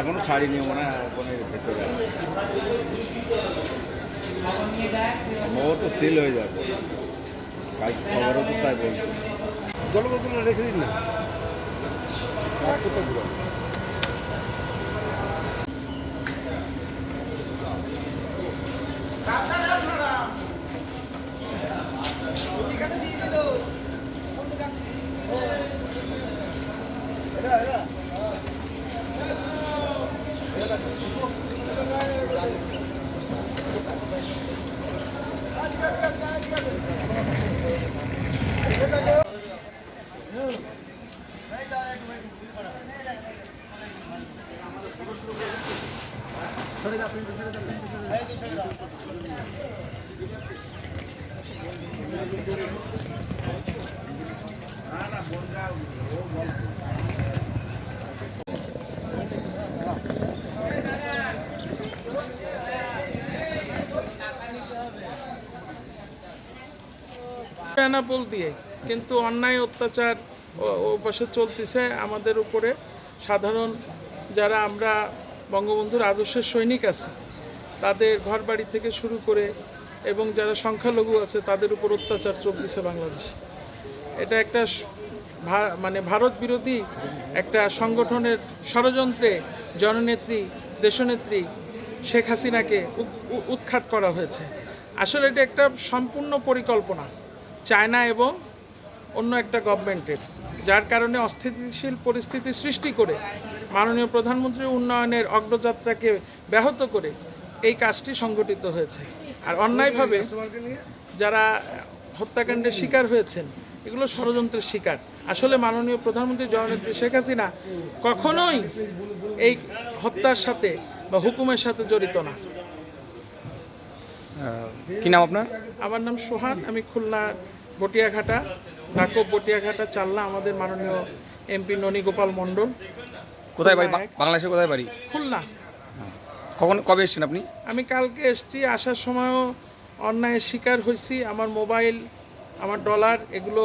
এখনও ছাড়িনি মনে হয় ওখানের ভেতরে মো তো সিল হয়ে যাবে। কাল খবরও তো তাই বলছি? জলবদলে রেখে দিন না। কাজ করতে পুরো বেনাপোল দিয়ে। কিন্তু অন্যায় অত্যাচার পাশে চলতেছে আমাদের উপরে। সাধারণ যারা আমরা বঙ্গবন্ধুর আদর্শের সৈনিক আছে, তাদের ঘরবাড়ি থেকে শুরু করে এবং যারা সংখ্যালঘু আছে, তাদের উপর অত্যাচার চলতেছে বাংলাদেশে। এটা একটা মানে ভারত বিরোধী একটা সংগঠনের ষড়যন্ত্রে জননেত্রী, দেশনেত্রী শেখ হাসিনাকে উৎখাত করা হয়েছে। আসলে এটা একটা সম্পূর্ণ পরিকল্পনা, চায়না এবং অন্য একটা গভর্নমেন্টের যার কারণে অস্থিতিশীল পরিস্থিতি সৃষ্টি করে মাননীয় প্রধানমন্ত্রী উন্নয়নের অগ্রযাত্রাকে ব্যাহত করে এই কাজটি সংগঠিত হয়েছে। আর অন্যায়ভাবে যারা হত্যাকাণ্ডের শিকার হয়েছেন এগুলো ষড়যন্ত্রের শিকার। আসলে মাননীয় প্রধানমন্ত্রী জননেত্রী শেখ হাসিনা কখনোই এই হত্যার সাথে বা হুকুমের সাথে জড়িত না। কি নাম আপনার? আমার নাম সোহান আমি খুলনা বটিয়াঘাটা। নাকব পটিয়াঘাটা চাল্লা আমাদের মাননীয় এমপি ননী গোপাল মণ্ডল কোথায় বাড়ি? বাংলাদেশে কোথায় বাড়ি? খুলনা। কখন কবে এসেছেন আপনি? আমি কালকে এসছি আসার সময়ও অন্যায়ের শিকার হয়েছি আমার মোবাইল আমার ডলার এগুলো